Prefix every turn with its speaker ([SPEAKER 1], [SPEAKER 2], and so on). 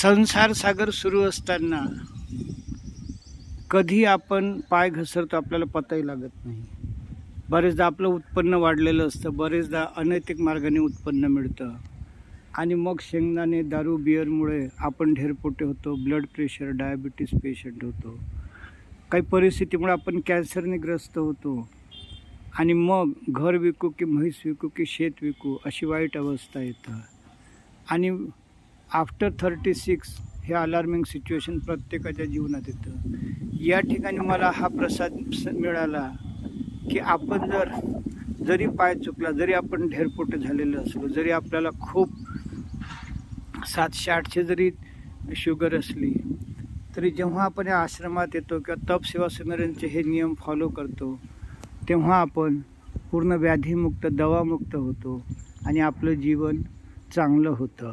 [SPEAKER 1] संसार सागर सुरू असताना कधी आपण पाय घसरतो आपल्याला पताही लागत नाही. बरेचदा आपलं उत्पन्न वाढलेलं असतं बरेचदा अनैतिक मार्गाने उत्पन्न मिळतं. आणि मग शेंगदाणे दारू बिअरमुळे आपण ढेरपोटे होतो ब्लड प्रेशर डायबिटीस पेशंट होतो. काही परिस्थितीमुळे आपण कॅन्सरने ग्रस्त होतो. आणि मग घर विकू की म्हैस विकू की शेत विकू अशी वाईट अवस्था येतं. आणि आफ्टर थर्टी सिक्स हे अलार्मिंग सिच्युएशन प्रत्येकाच्या जीवनात येतं. या ठिकाणी मला हा प्रसाद स- मिळाला की आपण जर जरी पाय चुकला जरी आपण ढेरपोटे झालेलं असलो जरी आपल्याला खूप सातशे आठशे जरी शुगर असली तरी जेव्हा आपण या आश्रमात येतो किंवा तप सेवा समेलनचे हे नियम फॉलो करतो तेव्हा आपण पूर्ण व्याधीमुक्त दवामुक्त होतो आणि आपलं जीवन चांगलं होतं.